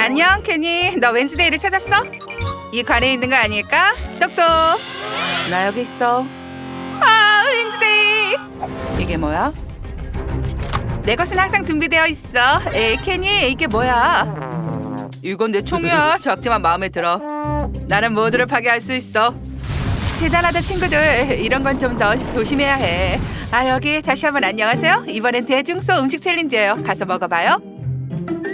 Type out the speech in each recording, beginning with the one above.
안녕 케니. 너 웬즈데이를 찾았어? 이 관에 있는 거 아닐까? 똑똑. 나 여기 있어. 아 웬즈데이. 이게 뭐야? 내 것은 항상 준비되어 있어. 에이 케니 이게 뭐야? 이건 내 총이야. 작지만 마음에 들어. 나는 모두를 파괴할 수 있어. 대단하다 친구들. 이런 건 좀 더 조심해야 해 아 여기 다시 한번 안녕하세요. 이번엔 대중소 음식 챌린지예요. 가서 먹어봐요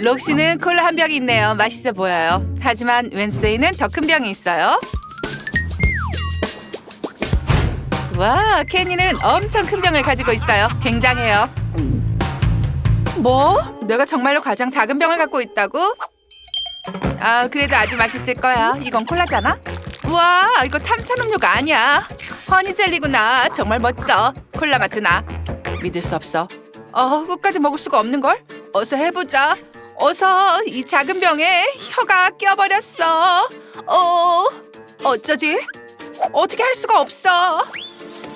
록시는 콜라 한 병이 있네요. 맛있어 보여요. 하지만 웬스데이는 더 큰 병이 있어요. 와, 케니는 엄청 큰 병을 가지고 있어요. 굉장해요. 뭐? 내가 정말로 가장 작은 병을 갖고 있다고? 아, 그래도 아주 맛있을 거야. 이건 콜라잖아? 우와, 이거 탄산음료가 아니야. 허니젤리구나. 정말 멋져. 콜라 맛도 나. 믿을 수 없어. 어, 끝까지 먹을 수가 없는 걸? 어서 해보자. 어서 이 작은 병에 혀가 껴버렸어. 어, 어쩌지? 어떻게 할 수가 없어.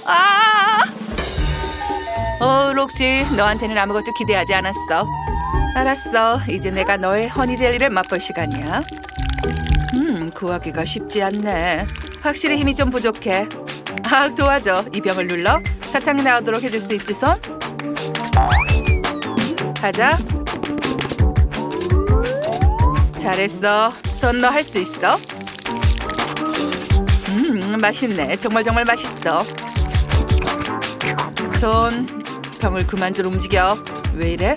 아! 어, 록시, 너한테는 아무것도 기대하지 않았어. 알았어. 이제 내가 너의 허니젤리를 맛볼 시간이야. 음, 구하기가 쉽지 않네. 확실히 힘이 좀 부족해. 아, 도와줘. 이 병을 눌러 사탕이 나오도록 해줄 수 있지, 손? 가자. 잘했어. 손너할 수 있어? 음, 맛있네. 정말 정말 맛있어. 손, 병을 그만 좀 움직여. 왜 이래?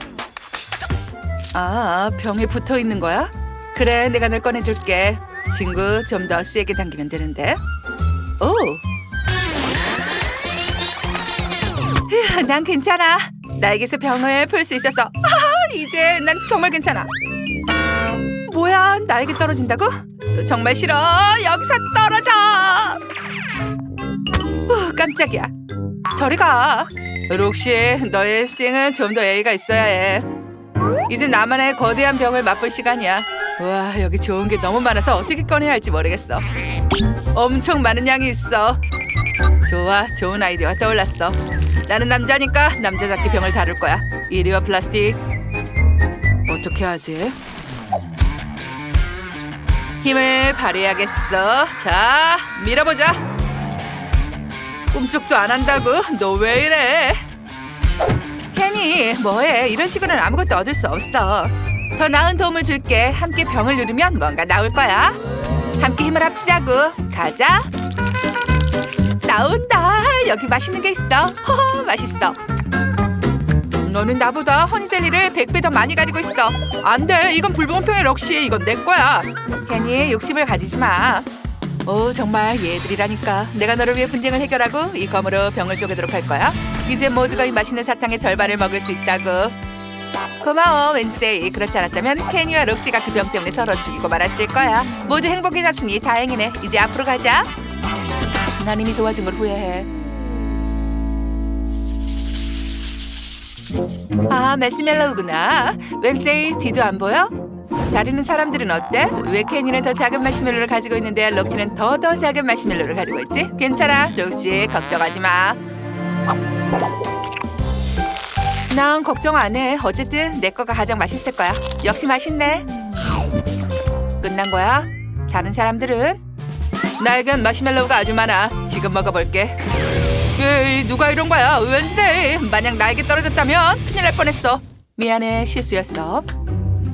아, 병에 붙어 있는 거야? 그래, 내가 널 꺼내줄게. 친구, 좀 더 세게 당기면 되는데. 오. 휴, 난 괜찮아. 나에게서 병을 풀 수 있었어. 아, 이제 난 정말 괜찮아. 뭐야, 나에게 떨어진다고? 정말 싫어. 여기서 떨어져. 후, 깜짝이야. 저리 가. 록시, 너의 싱은 좀 더 예의가 있어야 해. 이제 나만의 거대한 병을 맛볼 시간이야. 와, 여기 좋은 게 너무 많아서 어떻게 꺼내야 할지 모르겠어. 엄청 많은 양이 있어. 좋아, 좋은 아이디어가 떠올랐어. 나는 남자니까 남자답게 병을 다룰 거야. 이리와 플라스틱. 어떻게 하지? 힘을 발휘해야겠어. 자, 밀어보자. 꿈쩍도 안 한다고? 너 왜 이래? 케니, 뭐해? 이런 식으로는 아무것도 얻을 수 없어. 더 나은 도움을 줄게. 함께 병을 누르면 뭔가 나올 거야. 함께 힘을 합치자고. 가자. 나온다. 여기 맛있는 게 있어. 허허, 맛있어. 너는 나보다 허니젤리를 100배 더 많이 가지고 있어. 안 돼. 이건 불공평해, 럭시. 이건 내 거야. 괜히 욕심을 가지지 마. 오, 정말 얘들이라니까. 내가 너를 위해 분쟁을 해결하고 이 검으로 병을 쪼개도록 할 거야. 이제 모두가 이 맛있는 사탕의 절반을 먹을 수 있다고. 고마워, 웬즈데이. 그렇지 않았다면 케니와 록시가 그 병 때문에 서로 죽이고 말았을 거야. 모두 행복해졌으니 다행이네. 이제 앞으로 가자. 난 이미 도와준 걸 후회해. 아, 메시멜로우구나. 웬스데이 뒤도 안 보여? 다루는 사람들은 어때? 왜 케니는 더 작은 마시멜로를 가지고 있는데 록시는 더 더 작은 마시멜로를 가지고 있지? 괜찮아, 록시 걱정하지 마. 난 걱정 안 해. 어쨌든 내 거가 가장 맛있을 거야. 역시 맛있네. 끝난 거야? 다른 사람들은? 나에겐 마시멜로우가 아주 많아. 지금 먹어볼게. 에이, 누가 이런 거야? 웬즈데이. 만약 나에게 떨어졌다면 큰일 날 뻔했어. 미안해, 실수였어.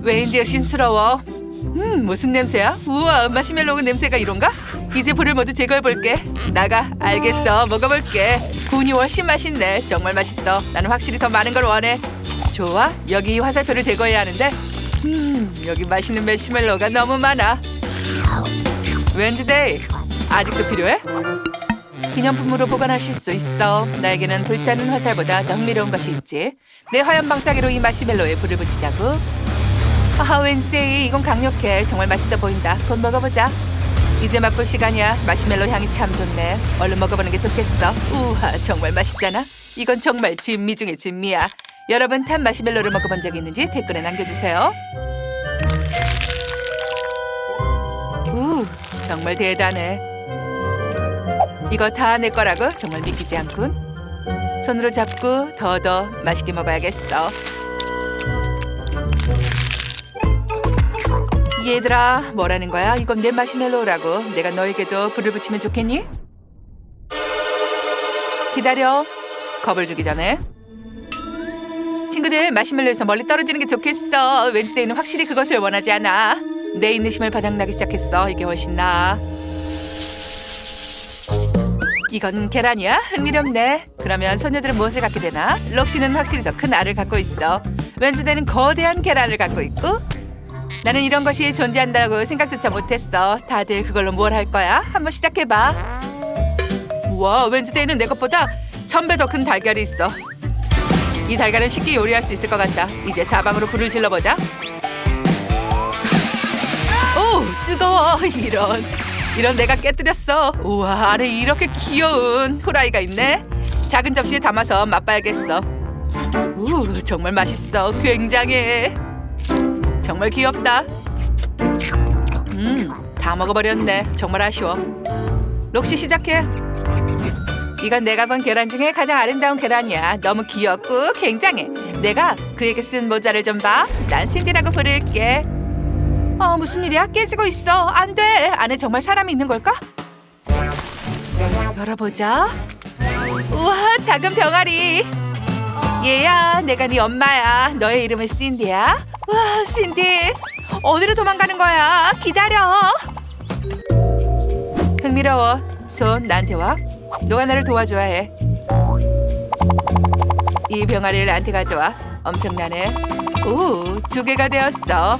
왠지 심스러워. 음, 무슨 냄새야? 우와, 마시멜로우 냄새가 이런가? 이제 불을 모두 제거해볼게. 나가, 알겠어. 먹어볼게. 군이 훨씬 맛있네. 정말 맛있어. 나는 확실히 더 많은 걸 원해. 좋아, 여기 이 화살표를 제거해야 하는데. 음, 여기 맛있는 마시멜로우가 너무 많아. 웬즈데이, 아직도 필요해? 기념품으로 보관하실 수 있어. 나에게는 불타는 화살보다 더 흥미로운 것이 있지. 내 화염 방사기로 이 마시멜로에 불을 붙이자고. 아하 웬즈데이 이건 강력해. 정말 맛있어 보인다. 곧 먹어보자. 이제 맛볼 시간이야. 마시멜로 향이 참 좋네. 얼른 먹어보는 게 좋겠어. 우와 정말 맛있잖아. 이건 정말 진미 중의 진미야. 여러분 탄 마시멜로를 먹어본 적 있는지 댓글에 남겨주세요. 우 정말 대단해. 이거 다 내 거라고? 정말 믿기지 않군. 손으로 잡고 더더 맛있게 먹어야겠어. 얘들아 뭐라는 거야? 이건 내 마시멜로우라고 내가 너에게도 불을 붙이면 좋겠니? 기다려 겁을 주기 전에 친구들 마시멜로에서 멀리 떨어지는 게 좋겠어 웬즈데이는 확실히 그것을 원하지 않아 내 인내심을 바닥나기 시작했어 이게 훨씬 나아 이건 계란이야? 흥미롭네 그러면 소녀들은 무엇을 갖게 되나? 록시는 확실히 더 큰 알을 갖고 있어 웬즈데이는 거대한 계란을 갖고 있고 나는 이런 것이 존재한다고 생각조차 못했어. 다들 그걸로 뭘 할 거야? 한번 시작해봐. 와, 웬즈데이는 내 것보다 천배 더 큰 달걀이 있어. 이 달걀은 쉽게 요리할 수 있을 것 같다. 이제 사방으로 불을 질러보자. 오, 뜨거워. 이런. 이런 내가 깨뜨렸어. 우와, 안에 이렇게 귀여운 후라이가 있네. 작은 접시에 담아서 맛봐야겠어. 우, 정말 맛있어. 굉장해. 정말 귀엽다. 음, 다 먹어버렸네. 정말 아쉬워. 록시 시작해. 이건 내가 본 계란 중에 가장 아름다운 계란이야. 너무 귀엽고 굉장해. 내가 그에게 쓴 모자를 좀 봐. 난 신디라고 부를게. 어, 무슨 일이야? 깨지고 있어. 안 돼. 안에 정말 사람이 있는 걸까? 열어보자. 우와, 작은 병아리. 얘야, 내가 네 엄마야. 너의 이름은 신디야. 와, 신디. 어디로 도망가는 거야? 기다려. 흥미로워. 손 나한테 와. 너가 나를 도와줘야 해. 이 병아리를 나한테 가져와. 엄청나네. 오, 두 개가 되었어.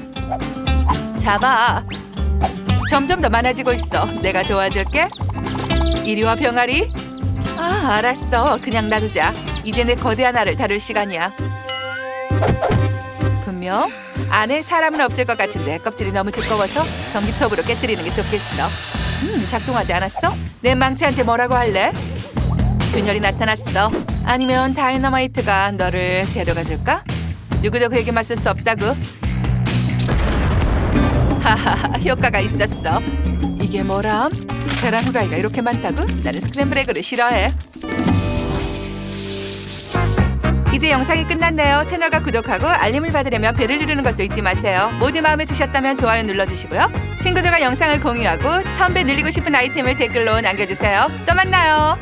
잡아. 점점 더 많아지고 있어. 내가 도와줄게. 이리 와 병아리. 아, 알았어. 그냥 놔두자. 이제 내 거대한 알을 다룰 시간이야. 분명 안에 사람은 없을 것 같은데 껍질이 너무 두꺼워서 전기톱으로 깨뜨리는 게 좋겠어. 음, 작동하지 않았어? 내 망치한테 뭐라고 할래? 균열이 나타났어. 아니면 다이너마이트가 너를 데려가 줄까? 누구도 그에게 맞설 수 없다고. 하하하, 효과가 있었어. 이게 뭐람? 계란 후라이가 이렇게 많다고? 나는 스크램블 에그를 싫어해. 이제 영상이 끝났네요. 채널과 구독하고 알림을 받으려면 벨을 누르는 것도 잊지 마세요. 모두 마음에 드셨다면 좋아요 눌러주시고요. 친구들과 영상을 공유하고 선배 늘리고 싶은 아이템을 댓글로 남겨주세요. 또 만나요.